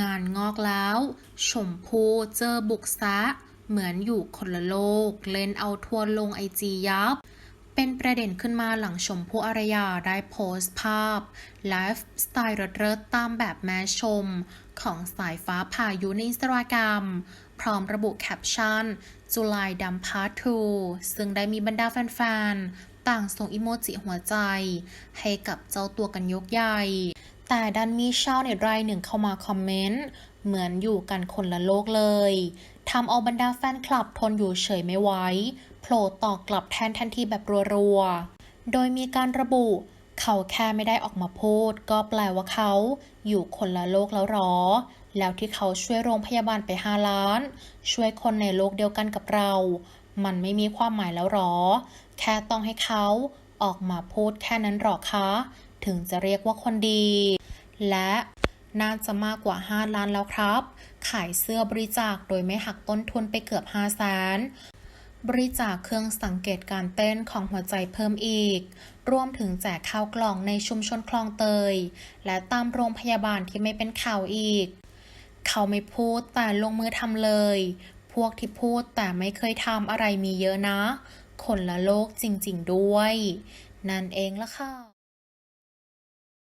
งานงอกแล้วชมพูเจอบุกซะ เหมือนอยู่คนละโลก เล่นเอาทัวร์ลงไอจียับ เป็นประเด็นขึ้นมาหลังชมพู่อารยาได้โพสต์ภาพไลฟ์สไตล์เริศๆตามแบบแม่ชม ของสายฟ้าพายุในอินสตาแกรมพร้อมระบุแคปชั่นจุลายดัมพาร์ท2ซึ่งได้มีบรรดาแฟนๆ ต่างส่งอิโมจิหัวใจ ให้กับเจ้าตัวกันยกใหญ่ แต่ดันมีชาวเน็ตรายหนึ่งเข้ามาคอมเมนต์ เหมือนอยู่กันคนละโลกเลยทำเอาบรรดาแฟนคลับทนอยู่เฉยไม่ไหวโผล่ตอบกลับแทนทันทีแบบรัวๆ โดยมีการระบุ เขาแค่ไม่ได้ออกมาพูด ก็แปลว่าเขาอยู่คนละโลกแล้วหรอ แล้วที่เขาช่วยโรงพยาบาลไปห้าล้าน ช่วยคนในโลกเดียวกันกับเรา มันไม่มีความหมายแล้วหรอ แค่ต้องให้เขาออกมาพูดแค่นั้นหรอคะ ถึงจะเรียกว่าคนดี และน่าจะมากกว่า 5 ล้านแล้วครับ ขายเสื้อบริจาคโดยไม่หักต้นทุนไปเกือบ5แสนบริจาคเครื่องสังเกตการเต้นของหัวใจเพิ่มอีก รวมถึงแจกข้าวกล่องในชุมชนคลองเตย และตามโรงพยาบาลที่ไม่เป็นข่าวอีก เขาไม่พูดแต่ลงมือทำเลย พวกที่พูดแต่ไม่เคยทำอะไรมีเยอะนะ คนละโลกจริงๆด้วย นั่นเองละค่ะ